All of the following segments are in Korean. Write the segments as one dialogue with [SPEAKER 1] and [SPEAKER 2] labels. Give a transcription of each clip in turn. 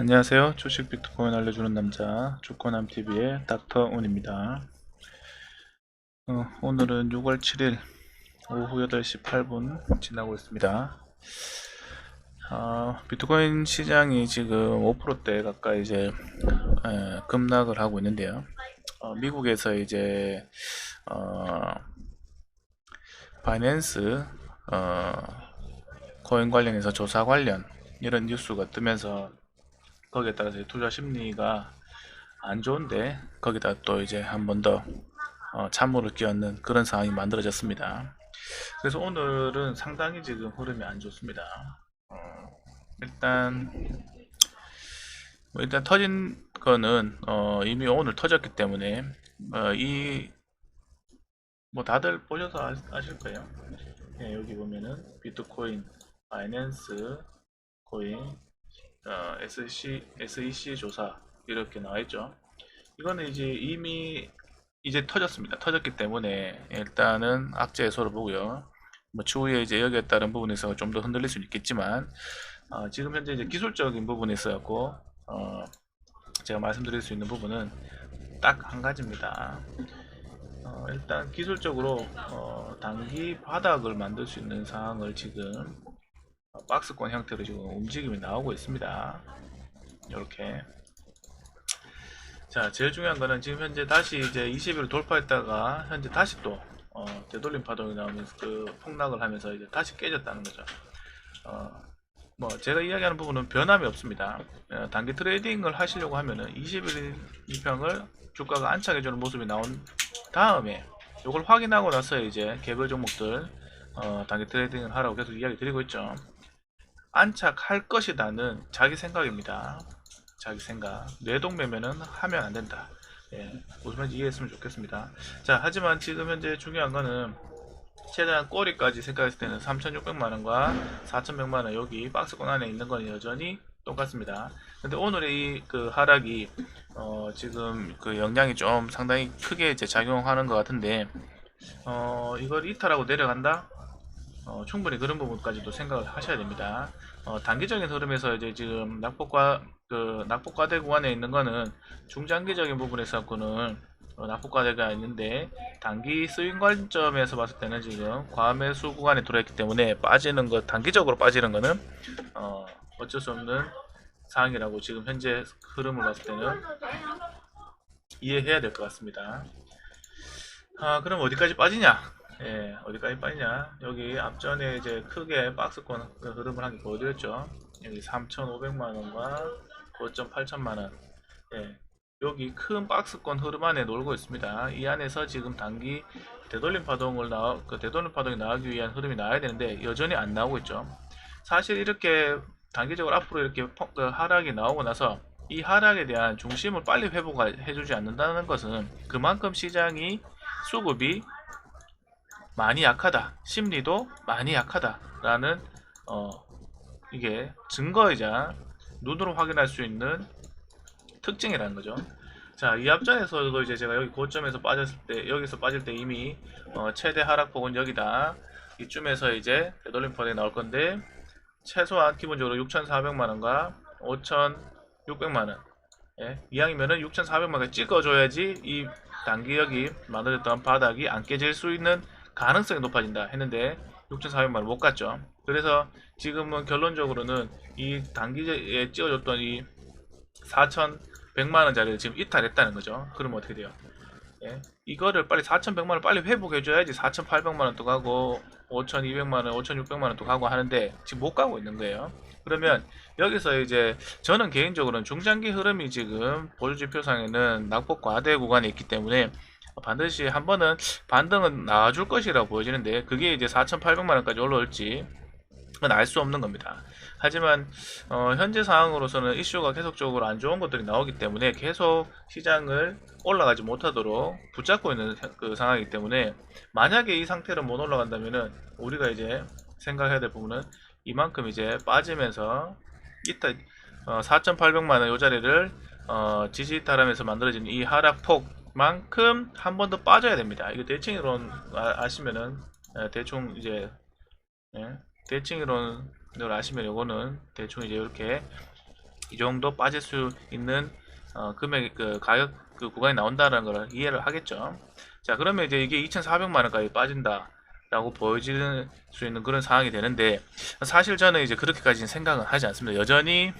[SPEAKER 1] 안녕하세요. 주식 비트코인 알려주는 남자 주권함TV의 닥터운입니다. 어, 오늘은 6월 7일 오후 8시 8분 지나고 있습니다. 어, 비트코인 시장이 지금 5%대 가까이 이제 에, 급락을 하고 있는데요. 어, 미국에서 이제 어, 바이낸스 어, 코인 관련해서 조사 관련 이런 뉴스가 뜨면서 거기에 따라서 투자 심리가 안 좋은데 거기다 또 이제 한 번더 어, 찬물을 끼얹는 그런 상황이 만들어졌습니다. 그래서 오늘은 상당히 지금 흐름이 안 좋습니다. 어, 일단 뭐 일단 터진 거는 어, 이미 오늘 터졌기 때문에 어, 이 뭐 다들 보셔서 아, 아실 거예요. 네, 여기 보면은 비트코인, 바이낸스, 코인, 어, SC, SEC 조사 이렇게 나와 있죠. 이거는 이제 이미 이제 터졌습니다. 터졌기 때문에 일단은 악재 해소를 보고요. 뭐 추후에 이제 여기에 따른 부분에서 좀 더 흔들릴 수는 있겠지만 어, 지금 현재 이제 기술적인 부분에 있어 갖고 어, 제가 말씀드릴 수 있는 부분은 딱 한 가지입니다. 어, 일단 기술적으로 어, 단기 바닥을 만들 수 있는 상황을 지금 어, 박스권 형태로 지금 움직임이 나오고 있습니다. 이렇게. 자, 제일 중요한 거는 지금 현재 다시 이제 20일을 돌파했다가 현재 다시 또 어, 되돌림 파동이 나오면서 그 폭락을 하면서 이제 다시 깨졌다는 거죠. 어, 뭐 제가 이야기하는 부분은 변함이 없습니다. 어, 단기 트레이딩을 하시려고 하면은 21일 이평을 주가가 안착해주는 모습이 나온 다음에 이걸 확인하고 나서 이제 개별 종목들 어, 단기 트레이딩을 하라고 계속 이야기 드리고 있죠. 안착할 것이다는 자기 생각입니다. 자기 생각. 뇌동매매는 하면 안 된다. 예, 무슨 이해했으면 좋겠습니다. 자, 하지만 지금 현재 중요한 거는 최대한 꼬리까지 생각했을 때는 3,600만원과 4,100만원 여기 박스권 안에 있는 건 여전히 똑같습니다. 근데 오늘의 이 그 하락이 어, 지금 그 영향이 좀 상당히 크게 이제 작용하는 것 같은데 어, 이걸 이탈하고 내려간다? 어, 충분히 그런 부분까지도 생각을 하셔야 됩니다. 어, 단기적인 흐름에서 이제 지금 낙폭과 그 낙폭과대 구간에 있는 거는 중장기적인 부분에서 갖고는 어, 낙폭과대가 있는데 단기 스윙 관점에서 봤을 때는 지금 과매수 구간에 들어있기 때문에 빠지는 것 단기적으로 빠지는 거는 어, 어쩔 수 없는 상황이라고 지금 현재 흐름을 봤을 때는 이해해야 될 것 같습니다. 아, 그럼 어디까지 빠지냐? 예, 어디까지 빠지냐? 여기 앞전에 이제 크게 박스권 그 흐름을 한 게 보여드렸죠. 여기 3,500만원과 9.8천만원. 예, 여기 큰 박스권 흐름 안에 놀고 있습니다. 이 안에서 지금 단기 되돌림 파동을 나, 그 되돌림 파동이 나오기 위한 흐름이 나와야 되는데 여전히 안 나오고 있죠. 사실 이렇게 단기적으로 앞으로 이렇게 폭- 그 하락이 나오고 나서 이 하락에 대한 중심을 빨리 회복해주지 않는다는 것은 그만큼 시장이 수급이 많이 약하다, 심리도 많이 약하다 라는 어, 이게 증거이자 눈으로 확인할 수 있는 특징이라는 거죠. 자, 이 앞전에서도 이제 제가 여기 고점에서 빠졌을 때, 여기서 빠질 때 이미 어, 최대 하락폭은 여기다. 이쯤에서 이제 되돌림 펀에 나올 건데, 최소한 기본적으로 6,400만원과 5,600만원. 예, 이왕이면은 6,400만원 찍어줘야지 이 단기역이 만들었던 바닥이 안 깨질 수 있는 가능성이 높아진다 했는데 6,400만원 못 갔죠. 그래서 지금은 결론적으로는 이 단기에 찍어줬던 이 4,100만원짜리를 지금 이탈했다는 거죠. 그러면 어떻게 돼요? 예? 이거를 빨리 4,100만원 빨리 회복해줘야지 4,800만원도 가고 5,200만원, 5,600만원도 가고 하는데 지금 못 가고 있는 거예요. 그러면 여기서 이제 저는 개인적으로는 중장기 흐름이 지금 보조지표상에는 낙폭 과대 구간에 있기 때문에 반드시 한 번은 반등은 나와줄 것이라고 보여지는데 그게 이제 4,800만원까지 올라올지 그건 알수 없는 겁니다. 하지만 어, 현재 상황으로서는 이슈가 계속적으로 안 좋은 것들이 나오기 때문에 계속 시장을 올라가지 못하도록 붙잡고 있는 사- 그 상황이기 때문에 만약에 이 상태로 못 올라간다면은 우리가 이제 생각해야 될 부분은 이만큼 이제 빠지면서 이탈 어, 4,800만 원요 자리를 어, 지지 이탈하면서 만들어진 이 하락폭 만큼 한 번 더 빠져야 됩니다. 이거 대칭 이론 아, 아시면은 예, 대충 이제 예, 대칭 이론을 아시면 요거는 대충 이제 이렇게 이 정도 빠질 수 있는 어, 금액 그 가격 그 구간이 나온다는 걸 이해를 하겠죠. 자 그러면 이제 이게 2,400만 원까지 빠진다 라고 보여질 수 있는 그런 상황이 되는데 사실 저는 이제 그렇게까지는 생각은 하지 않습니다. 여전히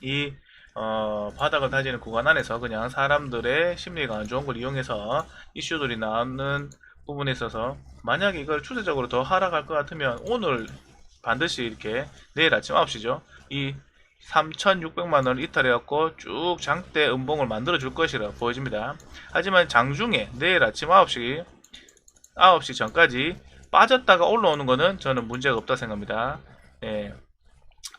[SPEAKER 1] 이 어, 바닥을 다지는 구간 안에서 그냥 사람들의 심리가 안 좋은 걸 이용해서 이슈들이 나오는 부분에 있어서 만약에 이걸 추세적으로 더 하락할 것 같으면 오늘 반드시 이렇게 내일 아침 9시죠. 이 3,600만 원을 이탈해갖고 쭉 장대 음봉을 만들어 줄 것이라 보여집니다. 하지만 장중에 내일 아침 9시 9시 전까지 빠졌다가 올라오는 거는 저는 문제가 없다 생각합니다. 예.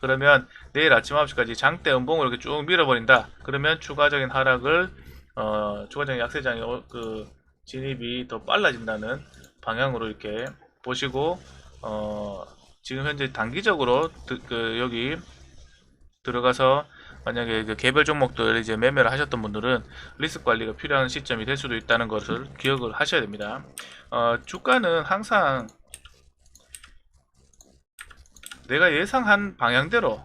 [SPEAKER 1] 그러면 내일 아침 9시까지 장대 음봉을 이렇게 쭉 밀어버린다. 그러면 추가적인 하락을 어, 추가적인 약세장의 어, 그 진입이 더 빨라진다는 방향으로 이렇게 보시고 어, 지금 현재 단기적으로 드- 그 여기 들어가서 만약에 그 개별 종목들 이제 매매를 하셨던 분들은 리스크 관리가 필요한 시점이 될 수도 있다는 것을 기억을 하셔야 됩니다. 어, 주가는 항상 내가 예상한 방향대로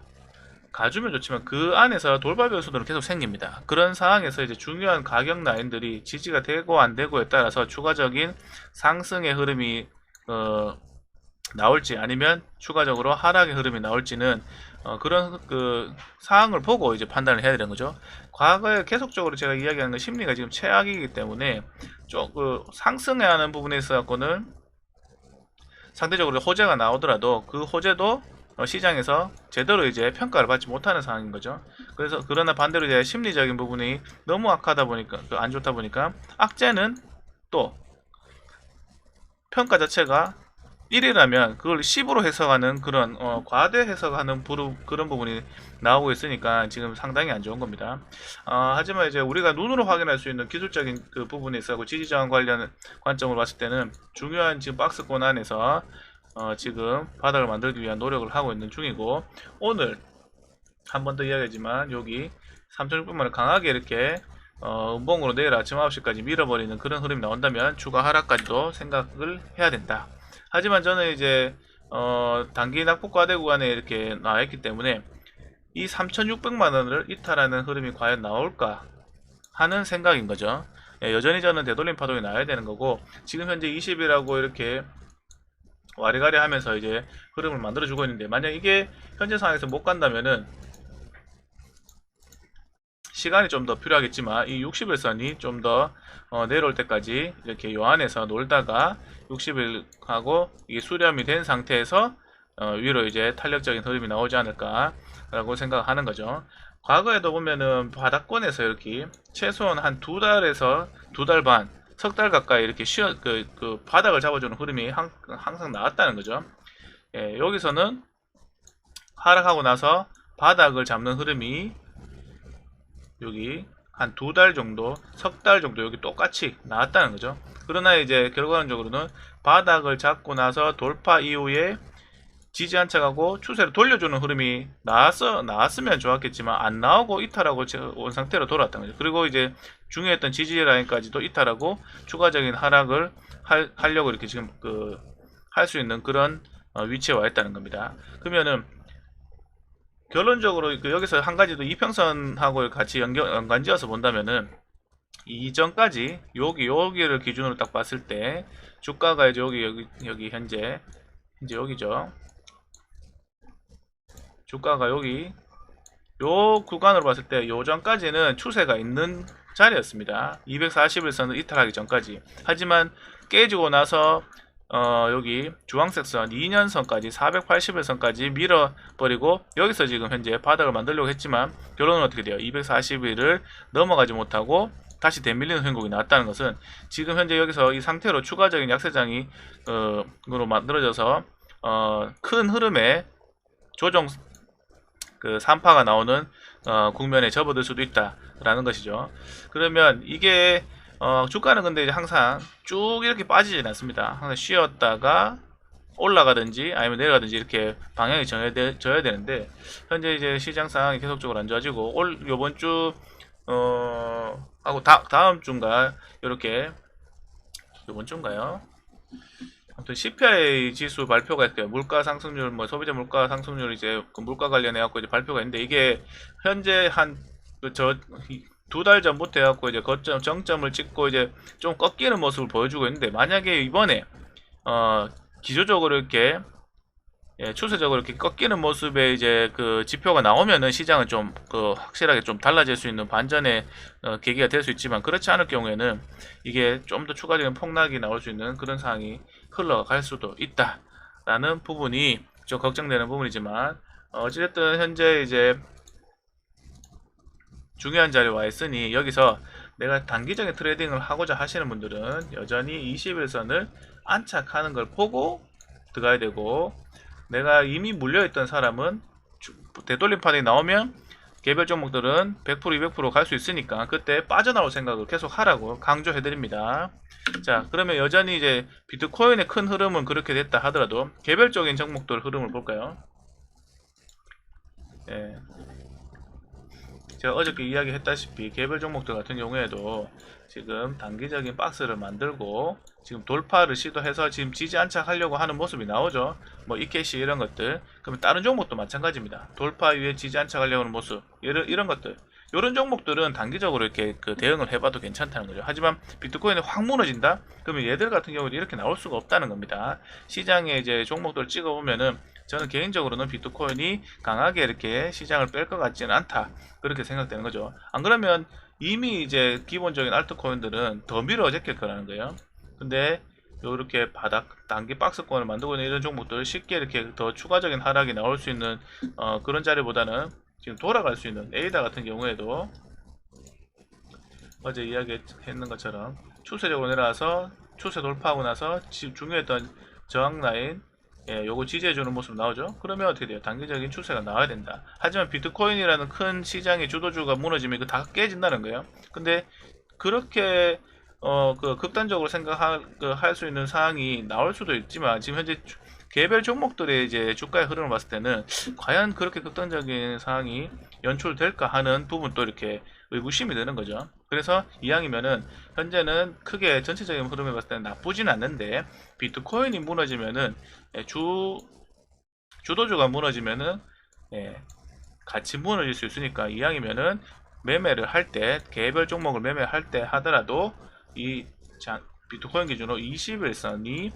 [SPEAKER 1] 가주면 좋지만 그 안에서 돌발 변수들은 계속 생깁니다. 그런 상황에서 이제 중요한 가격 라인들이 지지가 되고 안 되고에 따라서 추가적인 상승의 흐름이 어, 나올지 아니면 추가적으로 하락의 흐름이 나올지는 어, 그런 그 상황을 보고 이제 판단을 해야 되는 거죠. 과거에 계속적으로 제가 이야기하는 건 심리가 지금 최악이기 때문에 좀그 상승해야 하는 부분에 있어서는 상대적으로 호재가 나오더라도 그 호재도 어, 시장에서 제대로 이제 평가를 받지 못하는 상황인 거죠. 그래서 그러나 반대로 이제 심리적인 부분이 너무 악하다 보니까 그안 좋다 보니까 악재는 또 평가 자체가 1이라면 그걸 10으로 해석하는 그런 어, 과대 해석하는 부루, 그런 부분이 나오고 있으니까 지금 상당히 안 좋은 겁니다. 어, 하지만 이제 우리가 눈으로 확인할 수 있는 기술적인 그 부분에 있어서 지지 저항 관련 관점으로 봤을 때는 중요한 지금 박스권 안에서 어, 지금 바닥을 만들기 위한 노력을 하고 있는 중이고 오늘 한 번 더 이야기하지만 여기 3,600만원 강하게 이렇게 어, 음봉으로 내일 아침 9시까지 밀어버리는 그런 흐름이 나온다면 추가 하락까지도 생각을 해야 된다. 하지만 저는 이제 어, 단기 낙폭 과대 구간에 이렇게 나와 있기 때문에 이 3,600만 원을 이탈하는 흐름이 과연 나올까 하는 생각인 거죠. 예, 여전히 저는 되돌림 파동이 나야 되는 거고 지금 현재 20이라고 이렇게 와리가리 하면서 이제 흐름을 만들어 주고 있는데 만약 이게 현재 상황에서 못 간다면은 시간이 좀 더 필요하겠지만 이 60일선이 좀더 내려올 때까지 이렇게 요 안에서 놀다가 60일 하고 이게 수렴이 된 상태에서 어, 위로 이제 탄력적인 흐름이 나오지 않을까 라고 생각하는 거죠. 과거에도 보면은 바닥권에서 이렇게 최소한 한 두 달에서 두 달 반, 석 달 가까이 이렇게 쉬어 그, 그 바닥을 잡아주는 흐름이 항, 항상 나왔다는 거죠. 예, 여기서는 하락하고 나서 바닥을 잡는 흐름이 여기 한 두 달 정도, 석 달 정도 여기 똑같이 나왔다는 거죠. 그러나 이제 결과론적으로는 바닥을 잡고 나서 돌파 이후에 지지 안착하고 추세를 돌려주는 흐름이 나왔어, 나왔으면 좋았겠지만 안 나오고 이탈하고 제- 온 상태로 돌아왔다는 거죠. 그리고 이제 중요했던 지지 라인까지도 이탈하고 추가적인 하락을 할, 하려고 이렇게 지금 그 할 수 있는 그런 어, 위치에 와 있다는 겁니다. 그러면은 결론적으로 그 여기서 한 가지 더 이평선하고 같이 연결, 연관지어서 본다면은 이전까지 여기 여기를 기준으로 딱 봤을 때 주가가 이제 여기 여기 여기 현재 이제 여기죠. 주가가 여기 요 구간으로 봤을 때 요전까지는 추세가 있는 자리였습니다. 241선을 이탈하기 전까지. 하지만 깨지고 나서 어, 여기 주황색 선 2년 선까지 481선까지 밀어버리고 여기서 지금 현재 바닥을 만들려고 했지만 결론은 어떻게 돼요? 241을 넘어가지 못하고 다시 대밀리는 행국이 나왔다는 것은 지금 현재 여기서 이 상태로 추가적인 약세장이 어, 으로 만들어져서 어, 큰 흐름의 조정 그 산파가 나오는 어, 국면에 접어들 수도 있다라는 것이죠. 그러면 이게 어, 주가는 근데 항상 쭉 이렇게 빠지진 않습니다. 항상 쉬었다가 올라가든지 아니면 내려가든지 이렇게 방향이 정해져 져야 되는데 현재 이제 시장 상황이 계속적으로 안 좋아지고 올 요번 주 어, 하고 다, 다음 주인가 이렇게 요번 주인가요? 아무튼 CPI 지수 발표가 있대요. 물가 상승률, 뭐 소비자 물가 상승률 이제 그 물가 관련해 갖고 이제 발표가 있는데 이게 현재 그 한저 두 달 전부터 해갖고 이제 거점 정점을 찍고 이제 좀 꺾이는 모습을 보여주고 있는데 만약에 이번에 어 기조적으로 이렇게 예, 추세적으로 이렇게 꺾이는 모습의 이제 그 지표가 나오면은 시장은 좀 그 확실하게 좀 달라질 수 있는 반전의 어, 계기가 될 수 있지만 그렇지 않을 경우에는 이게 좀 더 추가적인 폭락이 나올 수 있는 그런 상황이 흘러갈 수도 있다 라는 부분이 좀 걱정되는 부분이지만 어, 어찌됐든 현재 이제 중요한 자리에 와 있으니 여기서 내가 단기적인 트레이딩을 하고자 하시는 분들은 여전히 21선을 안착하는 걸 보고 들어가야 되고 내가 이미 물려있던 사람은 주- 되돌림판이 나오면 개별 종목들은 100% 200%갈 수 있으니까 그때 빠져나올 생각을 계속 하라고 강조해 드립니다. 자 그러면 여전히 이제 비트코인의 큰 흐름은 그렇게 됐다 하더라도 개별적인 종목들 흐름을 볼까요? 예. 제가 어저께 이야기했다시피 개별 종목들 같은 경우에도 지금 단기적인 박스를 만들고 지금 돌파를 시도해서 지금 지지 안착하려고 하는 모습이 나오죠. 뭐 이케시 이런 것들. 그러면 다른 종목도 마찬가지입니다. 돌파 위에 지지 안착하려고 하는 모습. 이런 이런 것들. 이런 종목들은 단기적으로 이렇게 그 대응을 해봐도 괜찮다는 거죠. 하지만 비트코인이 확 무너진다? 그러면 얘들 같은 경우는 이렇게 나올 수가 없다는 겁니다. 시장에 이제 종목들을 찍어보면은 저는 개인적으로는 비트코인이 강하게 이렇게 시장을 뺄 것 같지는 않다. 그렇게 생각되는 거죠. 안 그러면 이미 이제 기본적인 알트코인들은 더 미뤄졌을 거라는 거예요. 근데 이렇게 바닥 단기 박스권을 만들고 있는 이런 종목들 쉽게 이렇게 더 추가적인 하락이 나올 수 있는 어, 그런 자리보다는 지금 돌아갈 수 있는 에이다 같은 경우에도 어제 이야기했는 것처럼 추세적으로 내려와서 추세 돌파하고 나서 중요했던 저항 라인 예, 요거 지지해주는 모습 나오죠? 그러면 어떻게 돼요? 단기적인 추세가 나와야 된다. 하지만 비트코인이라는 큰 시장의 주도주가 무너지면 이거 다 깨진다는 거예요. 근데 그렇게 어, 그 극단적으로 생각할 그 할수 있는 상황이 나올 수도 있지만 지금 현재 주- 개별 종목들의 이제 주가의 흐름을 봤을 때는 과연 그렇게 극단적인 상황이 연출될까 하는 부분도 이렇게 의구심이 드는 거죠. 그래서 이왕이면은 현재는 크게 전체적인 흐름을 봤을 때는 나쁘진 않는데 비트코인이 무너지면은 예, 주 주도주가 무너지면은 예, 같이 무너질 수 있으니까 이왕이면은 매매를 할 때 개별 종목을 매매할 때 하더라도 이 자- 비트코인 기준으로 21선이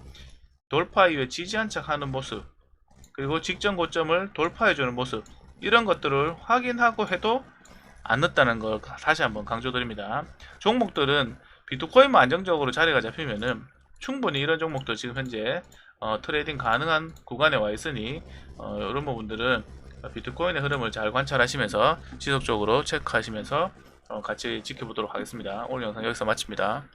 [SPEAKER 1] 돌파 이후에 지지 안착하는 모습 그리고 직전 고점을 돌파해주는 모습 이런 것들을 확인하고 해도 안 늦다는 걸 다시 한번 강조드립니다. 종목들은 비트코인만 안정적으로 자리가 잡히면은 충분히 이런 종목들 지금 현재 어, 트레이딩 가능한 구간에 와 있으니 어, 이런 부분들은 비트코인의 흐름을 잘 관찰하시면서 지속적으로 체크하시면서 어, 같이 지켜보도록 하겠습니다. 오늘 영상 여기서 마칩니다.